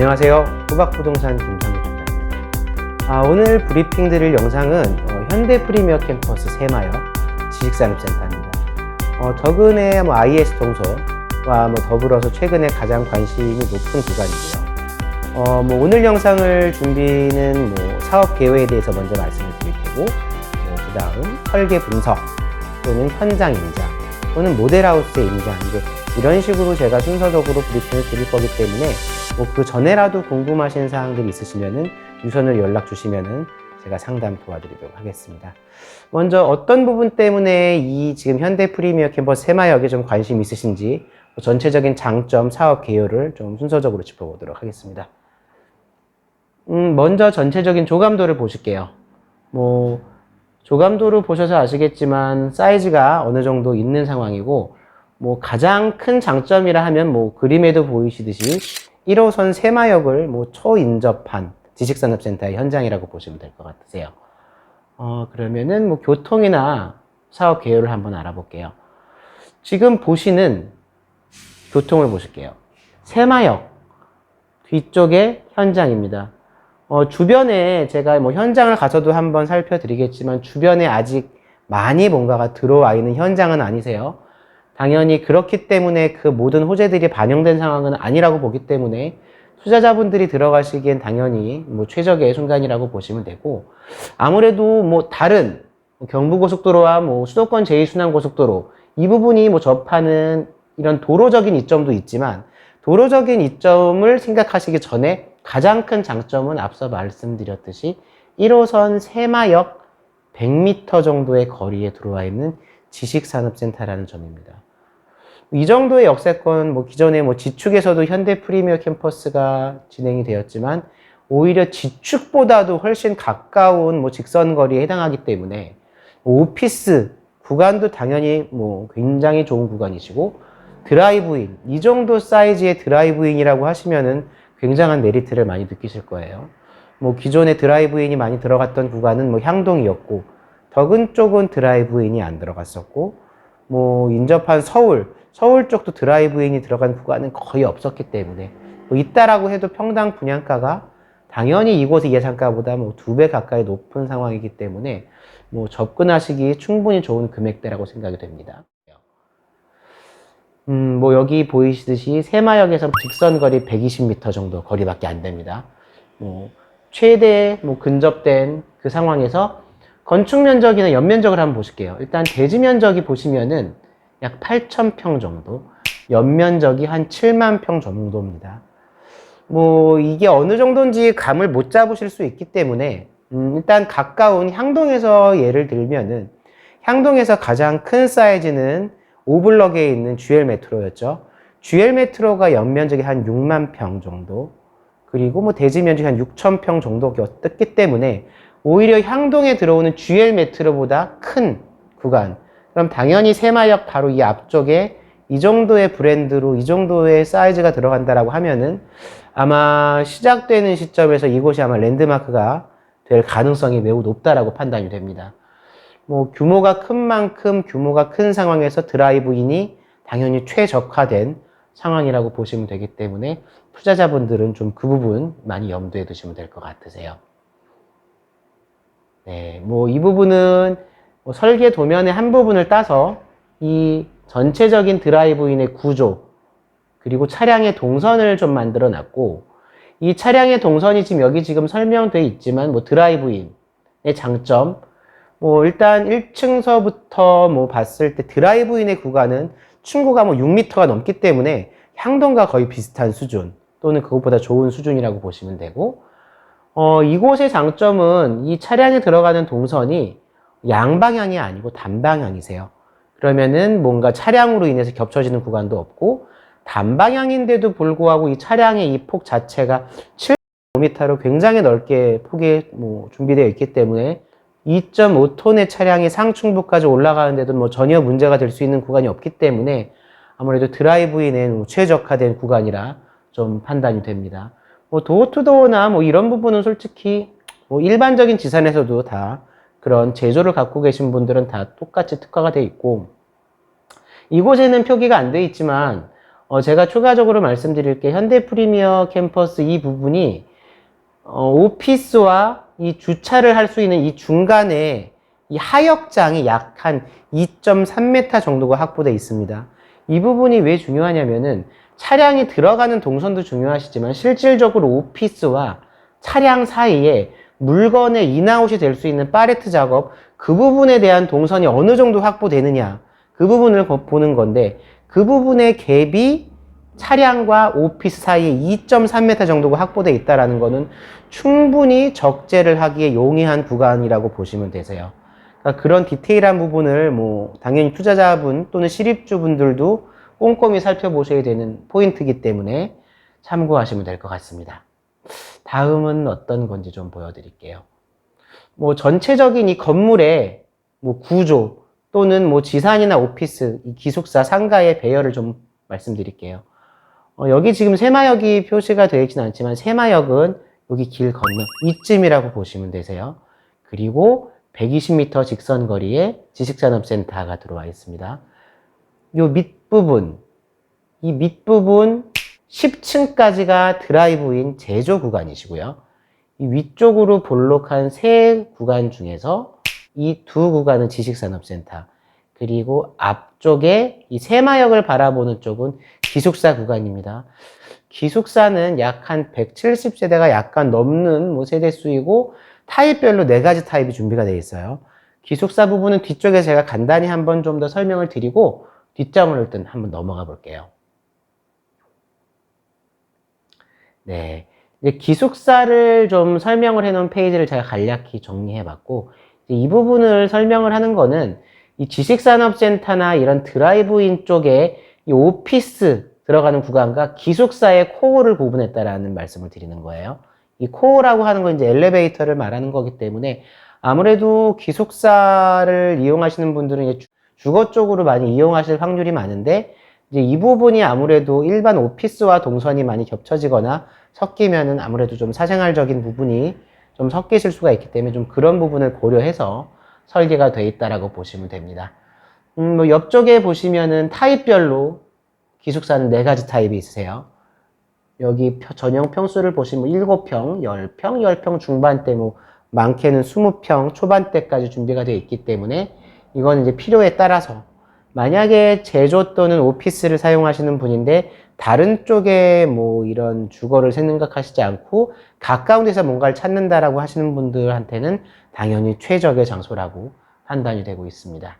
안녕하세요. 호박부동산 김상국 팀장입니다. 아, 오늘 브리핑 드릴 영상은 어, 현대 프리미어 캠퍼스 새마역 지식산업센터입니다. 어, 덕은의 뭐 IS 동서와 뭐 더불어서 최근에 가장 관심이 높은 구간이고요. 어, 뭐 오늘 영상을 준비는 뭐 사업 계획에 대해서 먼저 말씀을 드릴 테고, 그 다음 설계 분석 또는 현장 임장 또는 모델하우스의 임장 이제 이런 식으로 제가 순서적으로 브리핑을 드릴 거기 때문에 뭐 그 전에라도 궁금하신 사항들이 있으시면은 유선을 연락 주시면은 제가 상담 도와드리도록 하겠습니다. 먼저 어떤 부분 때문에 이 지금 현대 프리미어 캠퍼스 새마역에 좀 관심 있으신지 뭐 전체적인 장점, 사업 개요를 좀 순서적으로 짚어보도록 하겠습니다. 음, 먼저 전체적인 조감도를 보실게요. 뭐 조감도를 보셔서 아시겠지만 사이즈가 어느 정도 있는 상황이고 뭐 가장 큰 장점이라 하면 뭐 그림에도 보이시듯이 1호선 새마역을 뭐 초인접한 지식산업센터의 현장이라고 보시면 될 것 같으세요. 어, 그러면은 뭐 교통이나 사업 개요를 한번 알아볼게요. 지금 보시는 교통을 보실게요. 새마역 뒤쪽에 현장입니다. 어, 주변에 제가 뭐 현장을 가서도 한번 살펴드리겠지만 주변에 아직 많이 뭔가가 들어와 있는 현장은 아니세요. 당연히 그렇기 때문에 그 모든 호재들이 반영된 상황은 아니라고 보기 때문에 투자자분들이 들어가시기엔 당연히 뭐 최적의 순간이라고 보시면 되고 아무래도 뭐 다른 경부고속도로와 뭐 수도권 제2순환고속도로 이 부분이 뭐 접하는 이런 도로적인 이점도 있지만 도로적인 이점을 생각하시기 전에 가장 큰 장점은 앞서 말씀드렸듯이 1호선 새마역 100m 정도의 거리에 들어와 있는 지식산업센터라는 점입니다. 이 정도의 역세권, 뭐 기존에 뭐 지축에서도 현대 프리미어 캠퍼스가 진행이 되었지만 오히려 지축보다도 훨씬 가까운 뭐 직선 거리에 해당하기 때문에 오피스 구간도 당연히 뭐 굉장히 좋은 구간이시고 드라이브인 이 정도 사이즈의 드라이브인이라고 하시면은 굉장한 메리트를 많이 느끼실 거예요. 뭐 기존에 드라이브인이 많이 들어갔던 구간은 뭐 향동이었고 덕은 쪽은 드라이브인이 안 들어갔었고 뭐 인접한 서울 서울 쪽도 드라이브인이 들어간 구간은 거의 없었기 때문에 뭐 있다라고 해도 평당 분양가가 당연히 이곳의 예상가보다 뭐 두 배 가까이 높은 상황이기 때문에 뭐 접근하시기 충분히 좋은 금액대라고 생각이 됩니다. 음, 뭐 여기 보이시듯이 새마역에서 직선 거리 120m 정도 거리밖에 안 됩니다. 뭐 최대 뭐 근접된 그 상황에서 건축 면적이나 연면적을 한번 보실게요. 일단 대지 면적이 보시면은 약 8,000평 정도, 연면적이 한 7만 평 정도입니다. 뭐 이게 어느 정도인지 감을 못 잡으실 수 있기 때문에 음, 일단 가까운 향동에서 예를 들면은 향동에서 가장 큰 사이즈는 오블럭에 있는 GL 메트로였죠. GL 메트로가 연면적이 한 6만 평 정도, 그리고 뭐 대지 면적이 한 6천 평 정도였기 때문에 오히려 향동에 들어오는 GL 메트로보다 큰 구간. 그럼 당연히 새마역 바로 이 앞쪽에 이 정도의 브랜드로 이 정도의 사이즈가 들어간다라고 하면은 아마 시작되는 시점에서 이곳이 아마 랜드마크가 될 가능성이 매우 높다라고 판단이 됩니다. 뭐 규모가 큰 만큼 규모가 큰 상황에서 드라이브인이 당연히 최적화된 상황이라고 보시면 되기 때문에 투자자분들은 좀 그 부분 많이 염두에 두시면 될 것 같으세요. 네, 뭐 이 부분은 뭐 설계 도면의 한 부분을 따서 이 전체적인 드라이브인의 구조 그리고 차량의 동선을 좀 만들어 놨고 이 차량의 동선이 지금 여기 지금 설명돼 있지만 뭐 드라이브인의 장점 뭐 일단 1층서부터 뭐 봤을 때 드라이브인의 구간은 충고가 뭐 6m가 넘기 때문에 향동과 거의 비슷한 수준 또는 그것보다 좋은 수준이라고 보시면 되고 어, 이곳의 장점은 이 차량에 들어가는 동선이 양방향이 아니고 단방향이세요. 그러면은 뭔가 차량으로 인해서 겹쳐지는 구간도 없고 단방향인데도 불구하고 이 차량의 이 폭 자체가 7.5m로 굉장히 넓게 폭이 뭐 준비되어 있기 때문에 2.5톤의 차량이 상충부까지 올라가는데도 뭐 전혀 문제가 될 수 있는 구간이 없기 때문에 아무래도 드라이브인은 최적화된 구간이라 좀 판단이 됩니다. 뭐 도어투도어나 뭐 이런 부분은 솔직히 뭐 일반적인 지산에서도 다 그런 제조를 갖고 계신 분들은 다 똑같이 특화가 돼 있고 이곳에는 표기가 안 돼 있지만 어, 제가 추가적으로 말씀드릴 게 현대 프리미어 캠퍼스 이 부분이 어, 오피스와 이 주차를 할 수 있는 이 중간에 이 하역장이 약 한 2.3m 정도가 확보되어 있습니다. 이 부분이 왜 중요하냐면은 차량이 들어가는 동선도 중요하시지만 실질적으로 오피스와 차량 사이에 물건의 인아웃이 될 수 있는 팔레트 작업 그 부분에 대한 동선이 어느 정도 확보되느냐 그 부분을 거- 보는 건데 그 부분의 갭이 차량과 오피스 사이에 2.3m 정도가 확보되어 있다는 것은 충분히 적재를 하기에 용이한 구간이라고 보시면 되세요. 그러니까 그런 디테일한 부분을 뭐 당연히 투자자분 또는 실입주분들도 꼼꼼히 살펴보셔야 되는 포인트이기 때문에 참고하시면 될 것 같습니다. 다음은 어떤 건지 좀 보여드릴게요. 뭐 전체적인 이 건물의 뭐 구조 또는 뭐 지산이나 오피스, 이 기숙사 상가의 배열을 좀 말씀드릴게요. 어, 여기 지금 새마역이 표시가 되어 있지는 않지만 새마역은 여기 길 건너 이쯤이라고 보시면 되세요. 그리고 120m 직선 거리에 지식산업센터가 들어와 있습니다. 요 밑부분, 이 밑부분 10층까지가 드라이브인 제조 구간이시고요. 이 위쪽으로 볼록한 세 구간 중에서 이 두 구간은 지식산업센터, 그리고 앞쪽에 이 새마역을 바라보는 쪽은 기숙사 구간입니다. 기숙사는 약 한 170세대가 약간 넘는 뭐 세대 수이고 타입별로 네 가지 타입이 준비가 되어 있어요. 기숙사 부분은 뒤쪽에 제가 간단히 한번 좀 더 설명을 드리고 뒷장을 일단 한번 넘어가 볼게요. 네. 이제 기숙사를 좀 설명을 해 놓은 페이지를 제가 간략히 정리해 봤고, 이 부분을 설명을 하는 거는 이 지식산업센터나 이런 드라이브인 쪽에 이 오피스 들어가는 구간과 기숙사의 코어를 구분했다라는 말씀을 드리는 거예요. 이 코어라고 하는 건 이제 엘리베이터를 말하는 거기 때문에 아무래도 기숙사를 이용하시는 분들은 주거 쪽으로 많이 이용하실 확률이 많은데 이제 이 부분이 아무래도 일반 오피스와 동선이 많이 겹쳐지거나 섞이면은 아무래도 좀 사생활적인 부분이 좀 섞이실 수가 있기 때문에 좀 그런 부분을 고려해서 설계가 돼 있다라고 보시면 됩니다. 음, 뭐 옆쪽에 보시면은 타입별로 기숙사는 네 가지 타입이 있으세요. 여기 펴- 전용 평수를 보시면 7평, 10평, 10평 중반대 뭐 많게는 20평 초반대까지 준비가 되어 있기 때문에 이건 이제 필요에 따라서 만약에 제조 또는 오피스를 사용하시는 분인데 다른 쪽에 뭐 이런 주거를 생각하시지 않고 가까운 데서 뭔가를 찾는다라고 하시는 분들한테는 당연히 최적의 장소라고 판단이 되고 있습니다.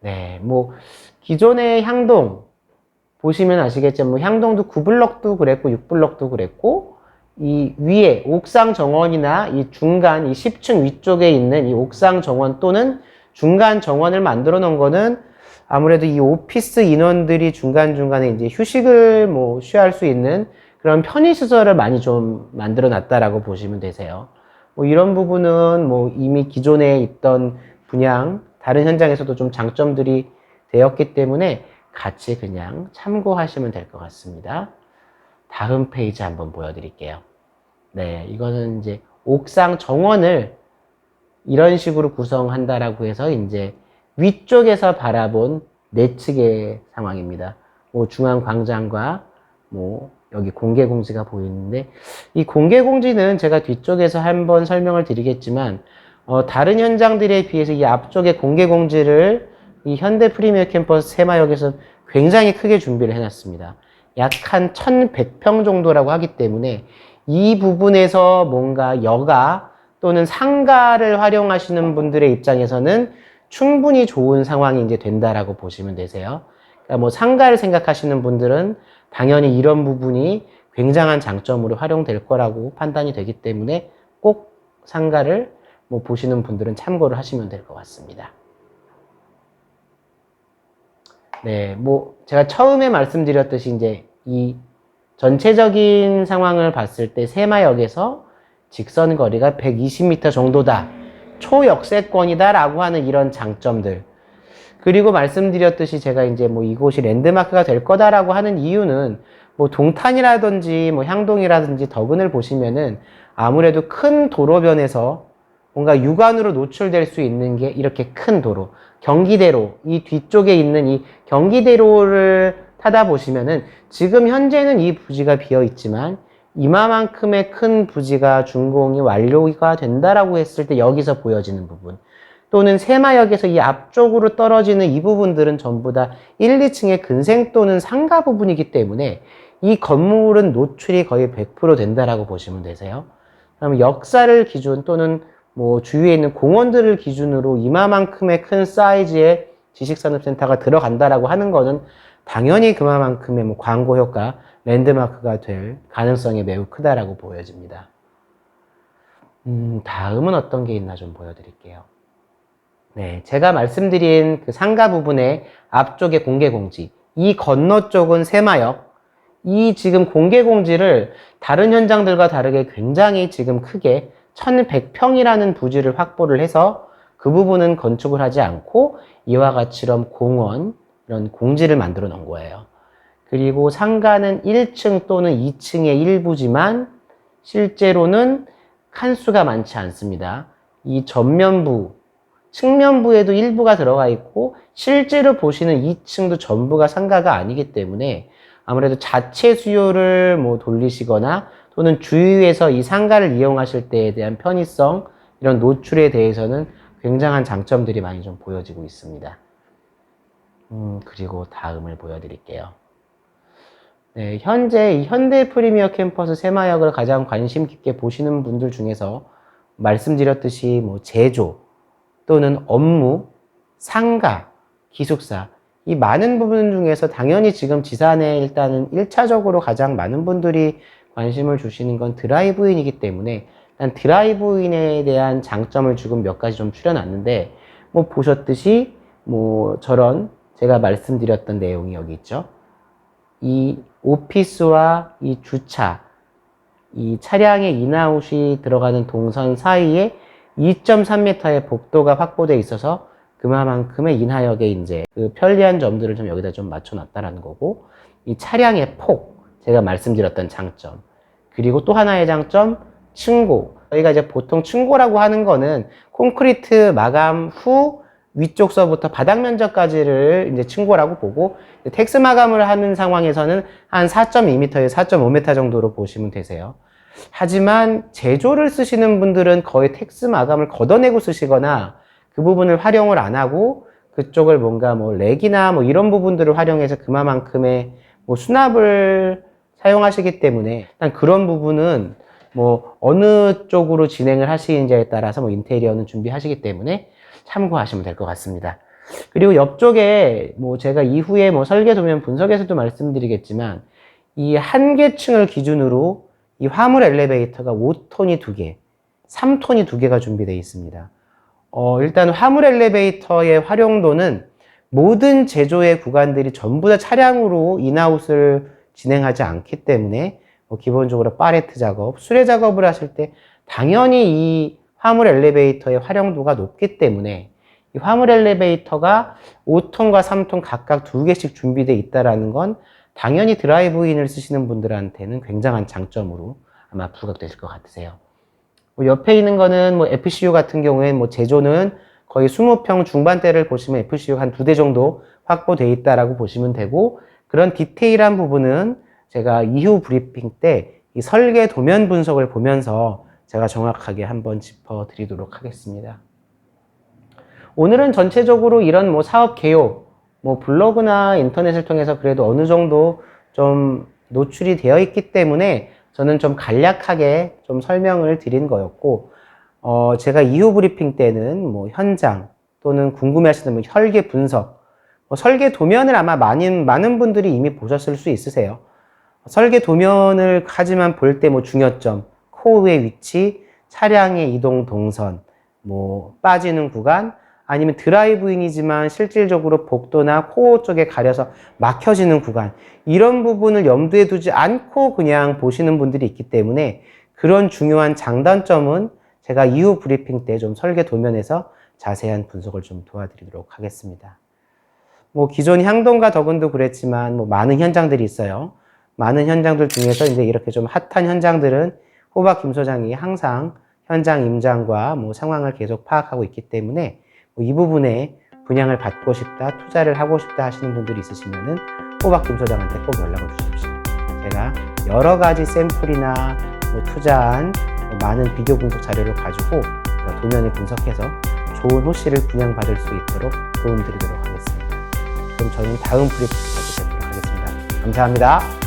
네, 뭐 기존의 향동 보시면 아시겠지만 뭐 향동도 9블럭도 그랬고 6블럭도 그랬고 이 위에 옥상 정원이나 이 중간 이 10층 위쪽에 있는 이 옥상 정원 또는 중간 정원을 만들어 놓은 거는 아무래도 이 오피스 인원들이 중간중간에 이제 휴식을 뭐 취할 수 있는 그런 편의시설을 많이 좀 만들어 놨다라고 보시면 되세요. 뭐 이런 부분은 뭐 이미 기존에 있던 분양, 다른 현장에서도 좀 장점들이 되었기 때문에 같이 그냥 참고하시면 될 것 같습니다. 다음 페이지 한번 보여드릴게요. 네, 이거는 이제 옥상 정원을 이런 식으로 구성한다라고 해서 이제 위쪽에서 바라본 내측의 상황입니다. 뭐 중앙 광장과 뭐 여기 공개 공지가 보이는데 이 공개 공지는 제가 뒤쪽에서 한번 설명을 드리겠지만 어, 다른 현장들에 비해서 이 앞쪽에 공개 공지를 이 현대 프리미어 캠퍼스 세마역에서 굉장히 크게 준비를 해놨습니다. 약 한 1100평 정도라고 하기 때문에 이 부분에서 뭔가 여가 또는 상가를 활용하시는 분들의 입장에서는 충분히 좋은 상황이 이제 된다라고 보시면 되세요. 그러니까 뭐 상가를 생각하시는 분들은 당연히 이런 부분이 굉장한 장점으로 활용될 거라고 판단이 되기 때문에 꼭 상가를 뭐 보시는 분들은 참고를 하시면 될 것 같습니다. 네, 뭐 제가 처음에 말씀드렸듯이 이제 이 전체적인 상황을 봤을 때 세마역에서 직선 거리가 120m 정도다. 초역세권이다라고 하는 이런 장점들. 그리고 말씀드렸듯이 제가 이제 뭐 이곳이 랜드마크가 될 거다라고 하는 이유는 뭐 동탄이라든지 뭐 향동이라든지 덕은을 보시면은 아무래도 큰 도로변에서 뭔가 육안으로 노출될 수 있는 게 이렇게 큰 도로, 경기대로, 이 뒤쪽에 있는 이 경기대로를 타다 보시면은 지금 현재는 이 부지가 비어 있지만 이마만큼의 큰 부지가 준공이 완료가 된다라고 했을 때 여기서 보여지는 부분 또는 세마역에서 이 앞쪽으로 떨어지는 이 부분들은 전부 다 1, 2층의 근생 또는 상가 부분이기 때문에 이 건물은 노출이 거의 100% 된다라고 보시면 되세요. 그럼 역사를 기준 또는 뭐 주위에 있는 공원들을 기준으로 이마만큼의 큰 사이즈의 지식산업센터가 들어간다라고 하는 거는 당연히 그만큼의 뭐 광고 효과, 랜드마크가 될 가능성이 매우 크다라고 보여집니다. 음, 다음은 어떤 게 있나 좀 보여드릴게요. 네, 제가 말씀드린 그 상가 부분의 앞쪽에 공개 공지, 이 건너 쪽은 세마역, 이 지금 공개 공지를 다른 현장들과 다르게 굉장히 지금 크게 1100평이라는 부지를 확보를 해서 그 부분은 건축을 하지 않고 이와 같이럼 공원, 이런 공지를 만들어 놓은 거예요. 그리고 상가는 1층 또는 2층의 일부지만 실제로는 칸수가 많지 않습니다. 이 전면부, 측면부에도 일부가 들어가 있고 실제로 보시는 2층도 전부가 상가가 아니기 때문에 아무래도 자체 수요를 뭐 돌리시거나 또는 주위에서 이 상가를 이용하실 때에 대한 편의성 이런 노출에 대해서는 굉장한 장점들이 많이 좀 보여지고 있습니다. 음, 그리고 다음을 보여드릴게요. 네, 현재 이 현대 프리미어 캠퍼스 세마역을 가장 관심 깊게 보시는 분들 중에서 말씀드렸듯이 뭐 제조 또는 업무, 상가, 기숙사 이 많은 부분 중에서 당연히 지금 지산에 일단은 1차적으로 가장 많은 분들이 관심을 주시는 건 드라이브인이기 때문에 일단 드라이브인에 대한 장점을 지금 몇 가지 좀 추려놨는데 뭐 보셨듯이 뭐 저런 제가 말씀드렸던 내용이 여기 있죠. 이 오피스와 이 주차, 이 차량의 인아웃이 들어가는 동선 사이에 2.3m의 복도가 확보되어 있어서 그만큼의 인하역에 이제 그 편리한 점들을 좀 여기다 좀 맞춰놨다라는 거고 이 차량의 폭 제가 말씀드렸던 장점 그리고 또 하나의 장점 층고. 저희가 이제 보통 층고라고 하는 거는 콘크리트 마감 후 위쪽서부터 바닥 면적까지를 이제 층고라고 보고 텍스 마감을 하는 상황에서는 한 4.2m에서 4.5m 정도로 보시면 되세요. 하지만 제조를 쓰시는 분들은 거의 텍스 마감을 걷어내고 쓰시거나 그 부분을 활용을 안 하고 그쪽을 뭔가 뭐 렉이나 뭐 이런 부분들을 활용해서 그만큼의 뭐 수납을 사용하시기 때문에 일단 그런 부분은 뭐 어느 쪽으로 진행을 하시는지에 따라서 뭐 인테리어는 준비하시기 때문에 참고하시면 될 것 같습니다. 그리고 옆쪽에 뭐 제가 이후에 뭐 설계 도면 분석에서도 말씀드리겠지만 이한 개층을 기준으로 이 화물 엘리베이터가 5톤이 2개, 3톤이 2개가 준비되어 있습니다. 어, 일단 화물 엘리베이터의 활용도는 모든 제조의 구간들이 전부 다 차량으로 인아웃을 진행하지 않기 때문에 뭐 기본적으로 파레트 작업, 수레 작업을 하실 때 당연히 이 화물 엘리베이터의 활용도가 높기 때문에 이 화물 엘리베이터가 5톤과 3톤 각각 두 개씩 준비되어 있다라는 건 당연히 드라이브인을 쓰시는 분들한테는 굉장한 장점으로 아마 부각되실 것 같으세요. 뭐 옆에 있는 거는 뭐 FCU 같은 경우에는 뭐 제조는 거의 20평 중반대를 보시면 FCU 한 두 대 정도 확보되어 있다라고 보시면 되고 그런 디테일한 부분은 제가 이후 브리핑 때 이 설계 도면 분석을 보면서 제가 정확하게 한번 짚어 드리도록 하겠습니다. 오늘은 전체적으로 이런 뭐 사업 개요, 뭐 블로그나 인터넷을 통해서 그래도 어느 정도 좀 노출이 되어 있기 때문에 저는 좀 간략하게 좀 설명을 드린 거였고, 어, 제가 이후 브리핑 때는 뭐 현장 또는 궁금해 하시는 뭐 설계 분석, 뭐 설계 도면을 아마 많은, 많은 분들이 이미 보셨을 수 있으세요. 설계 도면을 하지만 볼 때 뭐 중요점, 코어의 위치, 차량의 이동 동선, 뭐 빠지는 구간, 아니면 드라이브인이지만 실질적으로 복도나 코어 쪽에 가려서 막혀지는 구간 이런 부분을 염두에 두지 않고 그냥 보시는 분들이 있기 때문에 그런 중요한 장단점은 제가 이후 브리핑 때 좀 설계 도면에서 자세한 분석을 좀 도와드리도록 하겠습니다. 뭐 기존 향동과 덕은도 그랬지만 뭐 많은 현장들이 있어요. 많은 현장들 중에서 이제 이렇게 좀 핫한 현장들은 호박 김 소장이 항상 현장 임장과 뭐 상황을 계속 파악하고 있기 때문에 뭐 이 부분에 분양을 받고 싶다, 투자를 하고 싶다 하시는 분들이 있으시면은 호박 김 소장한테 꼭 연락을 주십시오. 제가 여러 가지 샘플이나 뭐 투자한 뭐 많은 비교 분석 자료를 가지고 도면을 분석해서 좋은 호시를 분양받을 수 있도록 도움드리도록 하겠습니다. 그럼 저는 다음 브리핑에서 뵙도록 하겠습니다. 감사합니다.